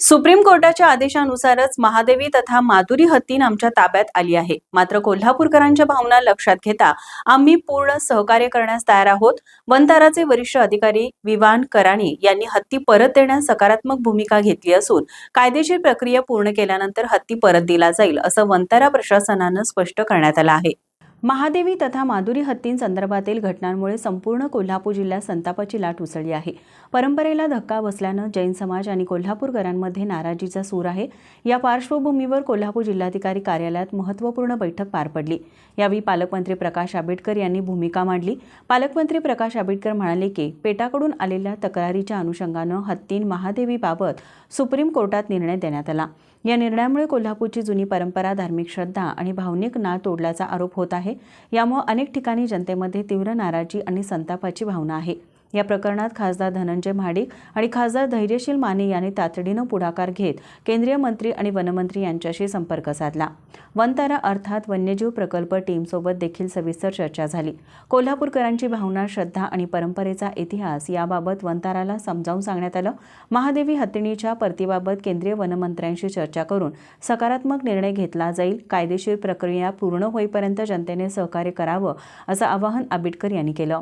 Supreme कोर्टाच्या आदेशानुसारच महादेवी तथा माधुरी हत्तीन आमच्या ताब्यात आली आहे. मात्र कोल्हापूरकरांच्या भावना लक्षात घेता आम्ही पूर्ण सहकार्य करण्यास तयार आहोत. वनताराचे वरिष्ठ अधिकारी विवान कराणी यांनी हत्ती परत देण्यास सकारात्मक भूमिका घेतली असून कायदेशीर प्रक्रिया पूर्ण केल्यानंतर हत्ती परत दिला जाईल असं वनतारा प्रशासनानं स्पष्ट करण्यात आलं आहे. महादेवी तथा माधुरी हत्तींसंदर्भातील घटनांमुळे संपूर्ण कोल्हापूर जिल्ह्यात संतापाची लाट उसळली आहे. परंपरेला धक्का बसल्यानं जैन समाज आणि कोल्हापूरकरांमध्ये नाराजीचा सूर आहे. या पार्श्वभूमीवर कोल्हापूर जिल्हाधिकारी कार्यालयात महत्त्वपूर्ण बैठक पार पडली. यावेळी पालकमंत्री प्रकाश आंबेडकर यांनी भूमिका मांडली. पालकमंत्री प्रकाश आंबेडकर म्हणाले की पेटाकडून आलेल्या तक्रारीच्या अनुषंगानं हत्तीन महादेवीबाबत सुप्रीम कोर्टात निर्णय देण्यात आला. या निर्णयामुळे कोल्हापूरची जुनी परंपरा धार्मिक श्रद्धा आणि भावनिक नाळ तोडल्याचा आरोप होत आहे. यामुळे अनेक ठिकाणी जनतेमध्ये तीव्र नाराजी आणि संतापाची भावना आहे. या प्रकरणात खासदार धनंजय महाडिक आणि खासदार धैर्यशील माने यांनी तातडीनं पुढाकार घेत केंद्रीय मंत्री आणि वनमंत्री यांच्याशी संपर्क साधला. वनतारा अर्थात वन्यजीव प्रकल्प टीमसोबत देखील सविस्तर चर्चा झाली. कोल्हापूरकरांची भावना श्रद्धा आणि परंपरेचा इतिहास याबाबत वनताराला समजावून सांगण्यात आलं. महादेवी हत्तीणीच्या परतीबाबत केंद्रीय वनमंत्र्यांशी चर्चा करून सकारात्मक निर्णय घेतला जाईल. कायदेशीर प्रक्रिया पूर्ण होईपर्यंत जनतेने सहकार्य करावं असं आवाहन आंबेडकर यांनी केलं.